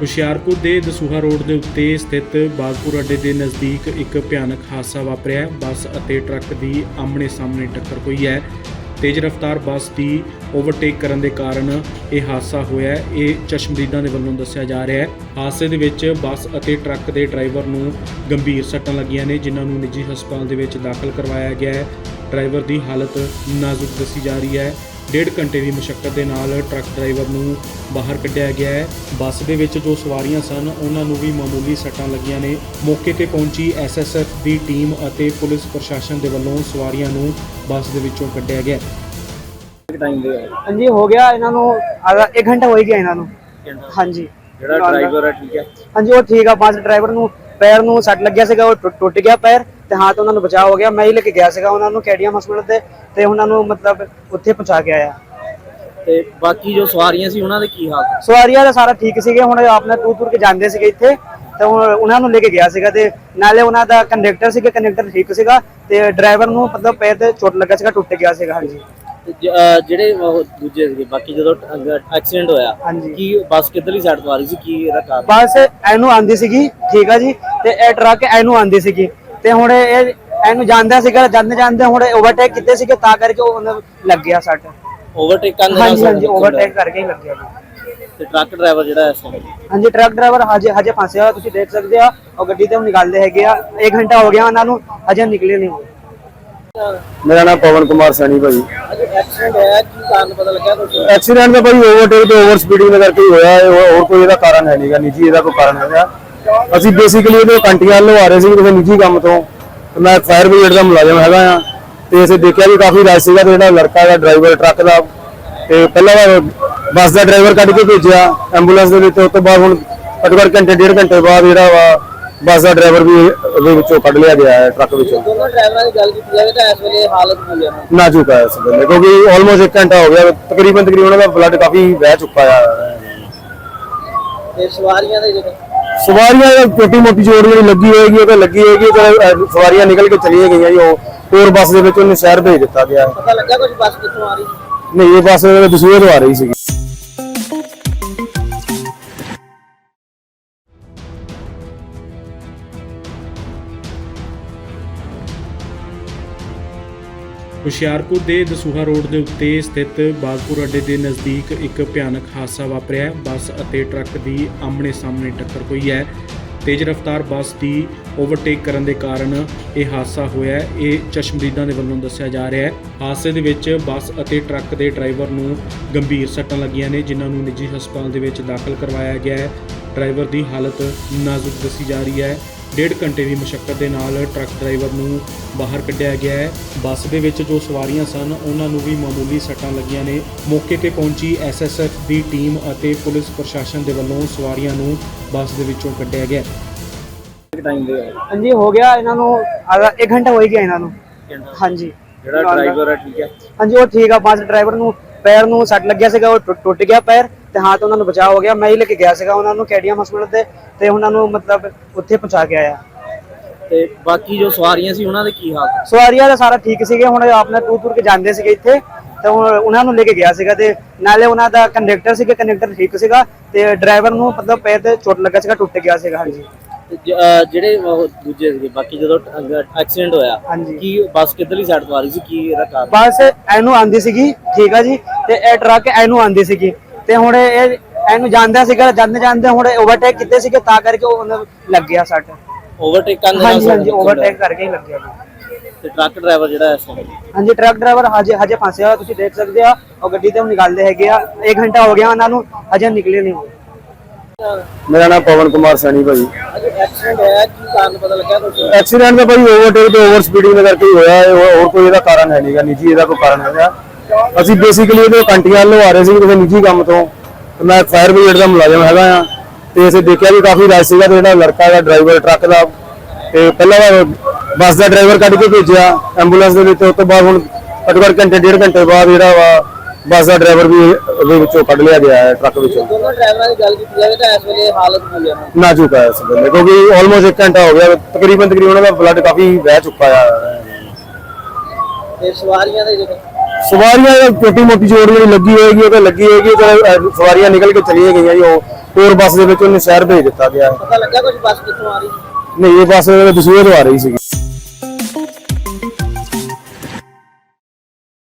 ਹੁਸ਼ਿਆਰਪੁਰ ਦੇ ਦਸੂਹਾ ਰੋਡ ਦੇ ਉੱਤੇ ਸਥਿਤ ਬਾਗਪੁਰ ਅੱਡੇ ਦੇ ਨਜ਼ਦੀਕ ਇੱਕ ਭਿਆਨਕ ਹਾਦਸਾ ਵਾਪਰਿਆ। ਬੱਸ ਅਤੇ ਟਰੱਕ ਦੀ ਆਮਣੇ ਸਾਹਮਣੇ ਟੱਕਰ ਹੋਈ ਹੈ। ਤੇਜ਼ ਰਫ਼ਤਾਰ ਬੱਸ ਦੀ ਓਵਰਟੇਕ ਕਰਨ ਦੇ ਕਾਰਨ ਇਹ ਹਾਦਸਾ ਹੋਇਆ ਹੈ। ਇਹ ਚਸ਼ਮਦੀਦਾਂ ਦੇ ਵੱਲੋਂ ਦੱਸਿਆ ਜਾ ਰਿਹਾ ਹੈ। ਹਾਦਸੇ ਦੇ ਵਿੱਚ ਬੱਸ ਅਤੇ ਟਰੱਕ ਦੇ ਡਰਾਈਵਰ ਨੂੰ ਗੰਭੀਰ ਸੱਟਾਂ ਲੱਗੀਆਂ ਨੇ, ਜਿਨ੍ਹਾਂ ਨੂੰ ਨਿੱਜੀ ਹਸਪਤਾਲ ਦੇ ਵਿੱਚ ਦਾਖਲ ਕਰਵਾਇਆ ਗਿਆ ਹੈ। ਡਰਾਈਵਰ ਦੀ ਹਾਲਤ ਨਾਜ਼ੁਕ ਦੱਸੀ ਜਾ ਰਹੀ ਹੈ। ਡੇਢ ਘੰਟੇ ਦੀ ਮੁਸ਼ਕਲ ਦੇ ਨਾਲ ਟਰੱਕ ਡਰਾਈਵਰ ਨੂੰ ਬਾਹਰ ਕੱਢਿਆ ਗਿਆ ਹੈ। ਬੱਸ ਦੇ ਵਿੱਚ ਜੋ ਸਵਾਰੀਆਂ ਸਨ ਉਹਨਾਂ ਨੂੰ ਵੀ ਮਾਮੂਲੀ ਸੱਟਾਂ ਲੱਗੀਆਂ ਨੇ। ਮੌਕੇ ਤੇ ਪਹੁੰਚੀ ਐਸਐਸਐਫ ਦੀ ਟੀਮ ਅਤੇ ਪੁਲਿਸ ਪ੍ਰਸ਼ਾਸਨ ਦੇ ਵੱਲੋਂ ਸਵਾਰੀਆਂ ਨੂੰ ਬੱਸ ਦੇ ਵਿੱਚੋਂ ਕੱਢਿਆ ਗਿਆ। ਹਾਂਜੀ ਹੋ ਗਿਆ ਇਹਨਾਂ ਨੂੰ ਆधा 1 ਘੰਟਾ ਹੋ ਹੀ ਗਿਆ ਇਹਨਾਂ ਨੂੰ। ਹਾਂਜੀ। ਜਿਹੜਾ ਡਰਾਈਵਰ ਹੈ ਠੀਕ ਹੈ? ਹਾਂਜੀ ਉਹ ਠੀਕ ਆ ਬੱਸ ਡਰਾਈਵਰ ਨੂੰ ਪੈਰ ਨੂੰ ਸੱਟ ਲੱਗਿਆ ਸੀਗਾ ਉਹ ਟੁੱਟ- ਟੁੱਟ ਗਿਆ ਪੈਰ ਤੇ ਹਾਂ ਤੇ ਉਹਨਾਂ ਨੂੰ ਬਚਾਅ ਹੋ ਗਿਆ। ਮੈਂ ਹੀ ਲੈ ਕੇ ਗਿਆ ਸੀਗਾ ਉਹਨਾਂ ਨੂੰ ਕੈਡੀਅਮ ਹਸਪੀਟਲ ਤੇ ਤੇ ਉਹਨਾਂ ਨੂੰ ਮਤਲਬ ਉੱਥੇ ਪਹੁੰਚਾ ਕੇ ਆਇਆ। ਤੇ ਬਾਕੀ ਜੋ ਸਵਾਰੀਆਂ ਸੀ ਉਹਨਾਂ ਦੇ ਕੀ ਹਾਲ ਸਵਾਰੀਆਂ ਦਾ ਸਾਰਾ ਠੀਕ ਸੀਗੇ ਹੁਣ ਆਪਣੇ ਟੂਰ ਟੂਰ ਕੇ ਜਾਂਦੇ ਸੀਗੇ ਇੱਥੇ ਤੇ ਹੁਣ ਉਹਨਾਂ ਨੂੰ ਲੈ ਕੇ ਗਿਆ ਸੀਗਾ ਤੇ ਨਾਲੇ ਉਹਨਾਂ ਦਾ ਕੰਡਕਟਰ ਸੀਗਾ ਕੰਡਕਟਰ ਠੀਕ ਸੀਗਾ ਤੇ ਡਰਾਈਵਰ ਨੂੰ ਮਤਲਬ ਪੈਰ ਤੇ ਚੋਟ ਲੱਗਾ ਸੀਗਾ ਟੁੱਟ ਗਿਆ ਸੀਗਾ ਹਾਂਜੀ। ਤੇ ਜ- ਅਹ ਜਿਹੜੇ ਉਹ ਦੂਜੇ ਸੀਗੇ ਬਾਕੀ ਜਦੋਂ ਐਕਸੀਡੈਂਟ ਹੋਇਆ ਹਾਂਜੀ। ਕੀ ਬੱਸ ਕਿੱਧਰਲੀ ਸਾਈਡ ਤੋਂ ਆ ਰਹੀ ਸੀ? ਕੀ ਇਹਦਾ ਕਾਰਨ? ਬੱਸ ਇਹਨੂੰ ਆਂਦੀ ਸੀਗੀ ਠੀਕ ਆ ਜੀ ਤੇ ਇਹ ਟਰੱਕ ਇਹਨੂੰ ਆਂਦੀ ਸੀਗੀ। ਤੇ ਹੁਣ ਇਹ ਇਹਨੂੰ ਜਾਂਦਾ ਸੀਗਾ ਜਾਂਦੇ ਜਾਂਦੇ ਹੁਣ ਓਵਰਟੇਕ ਕੀਤੇ ਸੀਗੇ ਤਾਂ ਕਰਕੇ ਉਹ ਉਹਨੂੰ ਲੱਗ ਗਿਆ ਸੱਟ। ਓਵਰਟੇਕ ਕਰਨ ਦੇ ਹਾਂਜੀ ਨਾਲ ਹਾਂਜੀ ਓਵਰਟੇਕ ਕਰਕੇ ਹੀ ਲੱਗਿਆ ਜੀ। ਤੇ ਟਰੱਕ ਡਰਾਈਵਰ ਜਿਹੜਾ ਇਸ ਸਮੇਂ ਹਾਂਜੀ ਟਰੱਕ ਡਰਾਈਵਰ ਹਜੇ ਹਜੇ ਫਸਿਆ ਹੋਇਆ ਤੁਸੀਂ ਦੇਖ ਸਕਦੇ ਆ ਉਹ ਗੱਡੀ ਤੇ ਉਹ ਨਿਕਾਲਦੇ ਹੈਗੇ ਆ। 1 ਘੰਟਾ ਹੋ ਗਿਆ ਉਹਨਾਂ ਨੂੰ ਹਜੇ ਨਿਕਲੇ ਨਹੀਂ ਮੇਰਾ ਨਾਮ ਪਵਨ ਕੁਮਾਰ ਸੈਣੀ ਭਾਈ। ਐਕਸੀਡੈਂਟ ਹੋਇਆ ਕੀ ਕਾਰਨ ਪਤਾ ਲੱਗਿਆ ਕੁਝ ਐਕਸੀਡੈਂਟ ਤਾਂ ਭਾਈ ਓਵਰਟੇਕ ਤੇ ਓਵਰ ਸਪੀਡਿੰਗ ਦੇ ਕਰਕੇ ਹੀ ਹੋਇਆ ਹੋਰ ਕੋਈ ਇਹਦਾ ਕਾਰਨ ਹੈ ਨਹੀਂਗਾ ਨਿੱਜੀ ਇਹਦਾ ਕੋਈ ਕਾਰਨ ਹੈਗਾ। ਅਸੀਂ ਬੇਸਿਕਲੀ ਇਹਦੇ ਕੰਟੀਆਂ ਵੱਲੋਂ ਆ ਰਹੇ ਸੀ ਕਿਸੇ ਨਿੱਜੀ ਕੰਮ ਤੋਂ। ਤੇ ਮੈਂ ਫਾਇਰ ਬ੍ਰਿਗੇਡ ਦਾ ਮੁਲਾਜ਼ਮ ਹੈਗਾ ਆ ਤੇ ਅਸੀਂ ਦੇਖਿਆ ਵੀ ਕਾਫੀ ਰਸ਼ ਸੀਗਾ ਤੇ ਜਿਹੜਾ ਲੜਕਾ ਦਾ ਡਰਾਈਵਰ ਟਰੱਕ ਦਾ ਤੇ ਪਹਿਲਾਂ ਬੱਸ ਦਾ ਡਰਾਈਵਰ ਕੱਢ ਕੇ ਭੇਜਿਆ ਐਂਬੂਲੈਂਸ ਦੇ ਵਿੱਚ ਉਸ ਤੋਂ ਬਾਅਦ ਹੁਣ ਘੱਟੋ ਘੱਟ ਘੰਟੇ ਡੇਢ ਘੰਟੇ ਬਾਅਦ ਜਿਹੜਾ ਵਾ ਬੱਸ ਦਾ ਡਰਾਈਵਰ ਵੀ ਉਹਦੇ ਵਿੱਚੋਂ ਕੱਢ ਲਿਆ ਗਿਆ ਹੈ ਟਰੱਕ ਵਿੱਚੋਂ। ਦੋਨੋਂ ਡਰਾਈਵਰਾਂ ਦੀ ਗੱਲ ਕੀਤੀ ਜਾਵੇ ਤਾਂ ਇਸ ਵੇਲੇ ਹਾਲਤ ਕੀ ਹੈ? ਨਾਜ਼ੁਕ ਹੈ ਇਸ ਵੇਲੇ ਕਿਉਂਕਿ ਆਲਮੋਸਟ 1 ਘੰਟਾ ਹੋ ਗਿਆ ਤਕਰੀਬਨ ਤਕਰੀਬਨ ਉਹਨਾਂ ਦਾ ਬਲੱਡ ਕਾਫੀ ਵਹਿ ਚੁੱਕਾ ਆ। ਤੇ ਸਵਾਰੀਆਂ ਦੇ ਜਿਹੜੇ ਸਵਾਰੀਆਂ ਦਾ ਛੋਟੀ ਮੋਟੀ ਜੋੜ ਜਿਹੜੀ ਲੱਗੀ ਹੋਏਗੀ ਉਹ ਤਾਂ ਲੱਗੀ ਹੋਏਗੀ ਤੇ ਸਵਾਰੀਆਂ ਨਿਕਲ ਕੇ ਚਲੀਆਂ ਗਈਆਂ ਜੀ ਉਹ ਹੋਰ ਬੱਸ ਦੇ ਵਿੱਚ ਉਹਨੂੰ ਸ਼ਹਿਰ ਭੇਜ ਦਿੱਤਾ ਗਿਆ। ਹੈ। ਪਤਾ ਲੱਗਾ ਕੁਝ ਬੱਸ ਕਿੱਥੋਂ ਆ ਰਹੀ ਸੀ? ਨਹੀਂ ਇਹ ਬੱਸ ਦਸੂਹੇ ਤੋਂ ਆ ਰਹੀ ਸੀਗੀ। ਹੁਸ਼ਿਆਰਪੁਰ ਦੇ ਦਸੂਹਾ ਰੋਡ ਦੇ ਉੱਤੇ ਸਥਿਤ ਬਾਗਪੁਰ ਅੱਡੇ ਦੇ ਨਜ਼ਦੀਕ ਇੱਕ ਭਿਆਨਕ ਹਾਦਸਾ ਵਾਪਰਿਆ ਹੈ। ਬੱਸ ਅਤੇ ਟਰੱਕ ਦੀ ਆਮਣੇ ਸਾਹਮਣੇ ਟੱਕਰ ਹੋਈ ਹੈ ਤੇਜ਼ ਰਫ਼ਤਾਰ ਬੱਸ ਦੀ ਓਵਰਟੇਕ ਕਰਨ ਦੇ ਕਾਰਨ ਇਹ ਹਾਦਸਾ ਹੋਇਆ ਹੈ। ਇਹ ਚਸ਼ਮਦੀਦਾਂ ਦੇ ਵੱਲੋਂ ਦੱਸਿਆ ਜਾ ਰਿਹਾ ਹੈ ਹਾਦਸੇ ਦੇ ਵਿੱਚ ਬੱਸ ਅਤੇ ਟਰੱਕ ਦੇ ਡਰਾਈਵਰ ਨੂੰ ਗੰਭੀਰ ਸੱਟਾਂ ਲੱਗੀਆਂ ਨੇ, ਜਿਨ੍ਹਾਂ ਨੂੰ ਨਿੱਜੀ ਹਸਪਤਾਲ ਦੇ ਵਿੱਚ ਦਾਖਲ ਕਰਵਾਇਆ ਗਿਆ ਹੈ ਡਰਾਈਵਰ ਦੀ ਹਾਲਤ ਨਾਜ਼ੁਕ ਦੱਸੀ ਜਾ ਰਹੀ ਹੈ ਡੇਢ ਘੰਟੇ ਦੀ ਮੁਸ਼ਕਲ ਦੇ ਨਾਲ ਟਰੱਕ ਡਰਾਈਵਰ ਨੂੰ ਬਾਹਰ ਕੱਢਿਆ ਗਿਆ ਹੈ। ਬੱਸ ਦੇ ਵਿੱਚ ਜੋ ਸਵਾਰੀਆਂ ਸਨ ਉਹਨਾਂ ਨੂੰ ਵੀ ਮਾਮੂਲੀ ਸੱਟਾਂ ਲੱਗੀਆਂ ਨੇ। ਮੌਕੇ ਤੇ ਪਹੁੰਚੀ ਐਸਐਸਐਫ ਦੀ ਟੀਮ ਅਤੇ ਪੁਲਿਸ ਪ੍ਰਸ਼ਾਸਨ ਦੇ ਵੱਲੋਂ ਸਵਾਰੀਆਂ ਨੂੰ ਬੱਸ ਦੇ ਵਿੱਚੋਂ ਕੱਢਿਆ ਗਿਆ। ਟਾਈਮ ਦੇ ਹਾਂਜੀ ਹੋ ਗਿਆ ਇਹਨਾਂ ਨੂੰ ਆधा 1 ਘੰਟਾ ਹੋ ਹੀ ਗਿਆ ਇਹਨਾਂ ਨੂੰ। ਹਾਂਜੀ। ਜਿਹੜਾ ਡਰਾਈਵਰ ਹੈ ਠੀਕ ਹੈ। ਹਾਂਜੀ ਉਹ ਠੀਕ ਆ ਬੱਸ ਡਰਾਈਵਰ ਨੂੰ ਪੈਰ ਨੂੰ ਸੱਟ ਲੱਗਿਆ ਸੀਗਾ ਉਹ ਟੁੱਟ ਗਿਆ ਪੈਰ। ਤੇ ਹਾਂ ਤੇ ਉਹਨਾਂ ਨੂੰ ਬਚਾਅ ਹੋ ਗਿਆ। ਮੈਂ ਹੀ ਲੈ ਕੇ ਗਿਆ ਸੀਗਾ ਉਹਨਾਂ ਨੂੰ ਕੈਡੀਅਮ ਹਸਪੀਟਲ ਤੇ ਤੇ ਉਹਨਾਂ ਨੂੰ ਮਤਲਬ ਉੱਥੇ ਪਹੁੰਚਾ ਕੇ ਆਇਆ। ਤੇ ਬਾਕੀ ਜੋ ਸਵਾਰੀਆਂ ਸੀ ਉਹਨਾਂ ਦੇ ਕੀ ਹਾਲ ਸਵਾਰੀਆਂ ਦਾ ਸਾਰਾ ਠੀਕ ਸੀਗੇ। ਹੁਣ ਆਪਣੇ ਟੂਰ ਟੂਰ ਕੇ ਜਾਂਦੇ ਸੀਗੇ ਇੱਥੇ। ਤੇ ਹੁਣ ਉਹਨਾਂ ਨੂੰ ਲੈ ਕੇ ਗਿਆ ਸੀਗਾ ਤੇ ਨਾਲੇ ਉਹਨਾਂ ਦਾ ਕੰਡਕਟਰ ਸੀਗਾ ਕੰਡਕਟਰ ਠੀਕ ਸੀਗਾ ਤੇ ਡਰਾਈਵਰ ਨੂੰ ਮਤਲਬ ਪੈਰ ਤੇ ਚੋਟ ਲੱਗਾ ਸੀਗਾ ਟੁੱਟ ਗਿਆ ਸੀਗਾ ਹਾਂਜੀ। ਤੇ ਜ- ਅਹ ਜਿਹੜੇ ਉਹ ਦੂਜੇ ਸੀਗੇ ਬਾਕੀ ਜਦੋਂ ਐਕਸੀਡੈਂਟ ਹੋਇਆ ਹਾਂਜੀ। ਕੀ ਬੱਸ ਕਿੱਧਰਲੀ ਸਾਈਡ ਤੋਂ ਆ ਰਹੀ ਸੀ? ਕੀ ਇਹਦਾ ਕਾਰਨ? ਬੱਸ ਇਹਨੂੰ ਆਂਦੀ ਸੀਗੀ ਠੀਕ ਆ ਜੀ। ਤੇ ਇਹ ਟਰੱਕ ਇਹਨੂੰ ਆਂਦੀ ਸੀਗੀ। ਤੇ ਹੁਣ ਇਹ ਇਹਨੂੰ ਜਾਂਦਾ ਸੀਗਾ ਜਾਂਦੇ ਜਾਂਦੇ ਹੁਣ ਓਵਰਟੇਕ ਕੀਤੇ ਸੀਗੇ ਤਾਂ ਕਰਕੇ ਉਹ ਉਹਨੂੰ ਲੱਗ ਗਿਆ ਸੱਟ। ਓਵਰਟੇਕ ਕਰਨ ਦੇ ਹਾਂਜੀ ਹਾਂਜੀ ਓਵਰਟੇਕ ਕਰਕੇ ਹੀ ਲੱਗਿਆ ਜੀ। ਤੇ ਟਰੱਕ ਡਰਾਈਵਰ ਜਿਹੜਾ ਇਸ ਸਮੇਂ ਹਾਂਜੀ ਟਰੱਕ ਡਰਾਈਵਰ ਹਜੇ ਹਜੇ ਫਸਿਆ ਹੋਇਆ ਤੁਸੀਂ ਦੇਖ ਸਕਦੇ ਆ ਉਹ ਗੱਡੀ ਤੇ ਉਹ ਨਿਕਾਲਦੇ ਹੈਗੇ ਆ। 1 ਘੰਟਾ ਹੋ ਗਿਆ ਉਹਨਾਂ ਨੂੰ ਹਜੇ ਨਿਕਲੇ ਨਹੀਂ ਮੇਰਾ ਨਾਮ ਪਵਨ ਕੁਮਾਰ ਸੈਣੀ ਭਾਈ ਅੱਜ ਐਕਸੀਡੈਂਟ ਹੋਇਆ ਕੀ ਕਾਰਨ ਪਤਾ ਲੱਗਾ ਕੁਝ ਐਕਸੀਡੈਂਟ ਤਾਂ ਭਾਈ ਓਵਰਟੇਕ ਤੇ ਓਵਰ ਸਪੀਡਿੰਗ ਦੇ ਕਰਕੇ ਹੀ ਹੋਇਆ ਹੈ ਹੋਰ ਹੋਰ ਕੋਈ ਇਹਦਾ ਕਾਰਨ ਹੈ ਨਹੀਂਗਾ ਨਿੱਜੀ ਇਹਦਾ ਕੋਈ ਕਾਰਨ ਹੈਗਾ। ਅਸੀਂ ਬੇਸਿਕਲੀ ਇਹਦੇ ਕੰਟੀਆਂ ਵੱਲੋਂ ਆ ਰਹੇ ਸੀ ਕਿਸੇ ਨਿੱਜੀ ਕੰਮ ਤੋਂ। ਤੇ ਮੈਂ ਫਾਇਰ ਬ੍ਰਿਗੇਡ ਦਾ ਮੁਲਾਜ਼ਮ ਹੈਗਾ ਆ। ਤੇ ਅਸੀਂ ਦੇਖਿਆ ਵੀ ਕਾਫੀ ਰਸ਼ ਸੀਗਾ ਤੇ ਜਿਹੜਾ ਲੜਕਾ ਦਾ ਡਰਾਈਵਰ ਟਰੱਕ ਦਾ ਤੇ ਪਹਿਲਾਂ ਬੱਸ ਦਾ ਡਰਾਈਵਰ ਕੱਢ ਕੇ ਭੇਜਿਆ ਐਂਬੂਲੈਂਸ ਦੇ ਵਿੱਚ। ਉਸ ਤੋਂ ਬਾਅਦ ਹੁਣ ਘੱਟੋ ਘੱਟ ਘੰਟੇ ਡੇਢ ਘੰਟੇ ਬਾਅਦ ਜਿਹੜਾ ਵਾ ਬੱਸ ਦਾ ਡਰਾਈਵਰ ਵੀ ਉਹਦੇ ਵਿੱਚੋਂ ਕੱਢ ਲਿਆ ਗਿਆ ਹੈ ਟਰੱਕ ਵਿੱਚੋਂ। ਦੋਨੋਂ ਡਰਾਈਵਰਾਂ ਦੀ ਗੱਲ ਕੀਤੀ ਜਾਵੇ ਤਾਂ ਇਸ ਵੇਲੇ ਹਾਲਤ ਕੀ ਹੈ ਨਾਜ਼ੁਕ ਹੈ ਇਸ ਵੇਲੇ ਕਿਉਂਕਿ ਆਲਮੋਸਟ 1 ਘੰਟਾ ਹੋ ਗਿਆ। ਤਕਰੀਬਨ ਤਕਰੀਬਨ ਉਹਨਾਂ ਦਾ ਬਲੱਡ ਕਾਫੀ ਵਹਿ ਚੁੱਕਾ ਆ। ਤੇ ਸਵਾਰੀਆਂ ਦੇ ਜਿਹੜੇ ਸਵਾਰੀਆਂ ਦਾ ਛੋਟੀ ਮੋਟੀ ਜੋੜ ਜਿਹੜੀ ਲੱਗੀ ਹੋਏਗੀ ਉਹ ਤਾਂ ਲੱਗੀ ਹੋਏਗੀ ਤੇ ਸਵਾਰੀਆਂ ਨਿਕਲ ਕੇ ਚਲੀਆਂ ਗਈਆਂ ਜੀ ਉਹ ਹੋਰ ਬੱਸ ਦੇ ਵਿੱਚ ਉਹਨੂੰ ਸ਼ਹਿਰ ਭੇਜ ਦਿੱਤਾ ਗਿਆ। ਪਤਾ ਲੱਗਾ ਕੁਝ ਬੱਸ ਕਿੱਥੋਂ ਆ ਰਹੀ ਨਹੀਂ ਇਹ ਬੱਸ ਦਸੂਹੇ ਤੋਂ ਆ ਰਹੀ ਸੀਗੀ